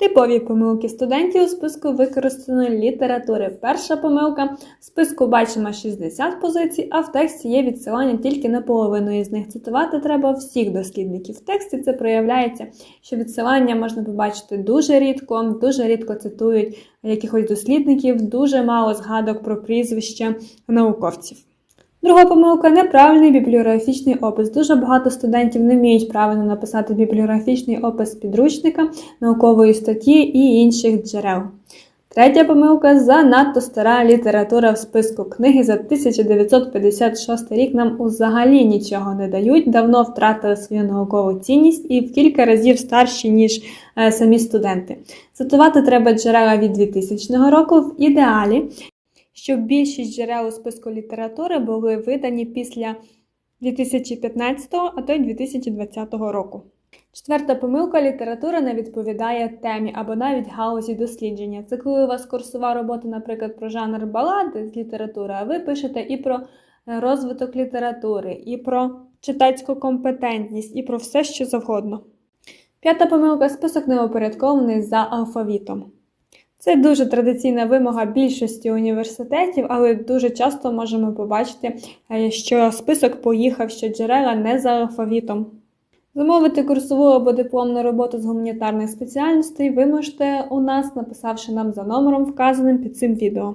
Типові помилки студентів у списку використаної літератури. Перша помилка в списку бачимо 60 позицій, а в тексті є відсилання тільки на половину із них. Цитувати треба всіх дослідників. В тексті це проявляється, що відсилання можна побачити дуже рідко, дуже рідко цитують якихось дослідників, дуже мало згадок про прізвища науковців. Друга помилка неправильний бібліографічний опис. Дуже багато студентів не вміють правильно написати бібліографічний опис підручника, наукової статті і інших джерел. Третя помилка занадто стара література в списку книги за 1956 рік нам взагалі нічого не дають, давно втратили свою наукову цінність і в кілька разів старші, ніж е, самі студенти. Цитувати треба джерела від 2000 року в ідеалі щоб більшість джерел у списку літератури були видані після 2015, а то й 2020 року. Четверта помилка література не відповідає темі або навіть галузі дослідження. Це коли у вас курсова робота, наприклад, про жанр балади з літератури, а ви пишете і про розвиток літератури, і про читацьку компетентність, і про все, що завгодно. П'ята помилка список не упорядкований за алфавітом. Це дуже традиційна вимога більшості університетів, але дуже часто можемо побачити, е, що список поїхав, що джерела не за алфавітом. Замовити курсову або дипломну роботу з гуманітарних спеціальностей ви можете у нас, написавши нам за номером, вказаним під цим відео.